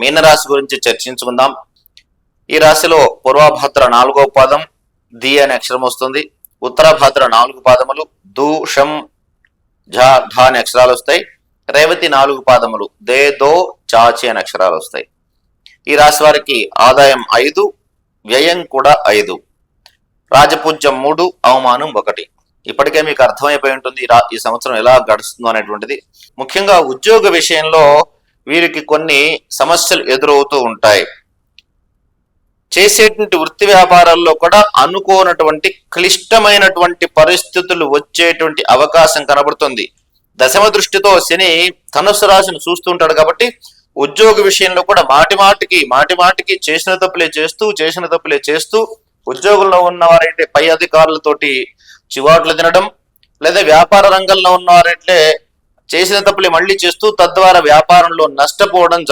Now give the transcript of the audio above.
మీనరాశి గురించి చర్చించుకుందాం. ఈ రాశిలో పూర్వభద్ర నాలుగో పాదం ది అనే అక్షరం వస్తుంది. ఉత్తరభద్ర నాలుగు పాదములు దు షం ఝ ఢ అనే అక్షరాలు వస్తాయి. రేవతి నాలుగు పాదములు దే దో చాచి అనే అక్షరాలు వస్తాయి. ఈ రాశి వారికి ఆదాయం ఐదు వ్యయం కూడా ఐదు. రాజపూజ్యం మూడు అవమానం ఒకటి. ఇప్పటికే మీకు అర్థమైపోయి ఉంటుంది ఈ రా- ఈ సంవత్సరం ఎలా గడుస్తుందో అనేటువంటిది. ముఖ్యంగా ఉద్యోగ విషయంలో వీరికి కొన్ని సమస్యలు ఎదురవుతూ ఉంటాయి. చేసేటువంటి వృత్తి వ్యాపారాల్లో కూడా అనుకోనటువంటి క్లిష్టమైనటువంటి పరిస్థితులు వచ్చేటువంటి అవకాశం కనబడుతుంది. దశమ దృష్టితో శని ధనుసు రాశిని చూస్తుంటాడు కాబట్టి ఉద్యోగ విషయంలో కూడా మాటి మాటికి మాటి మాటికి చేసిన తప్పులే చేస్తూ చేసిన తప్పులే చేస్తూ ఉద్యోగంలో ఉన్నవారైతే పై అధికారులతోటి చివాట్లు తినడం లేదా వ్యాపార రంగంలో ఉన్నవారైతే చేసిన తప్పులే మళ్ళీ చేస్తూ తద్వారా వ్యాపారంలో నష్టపోవడం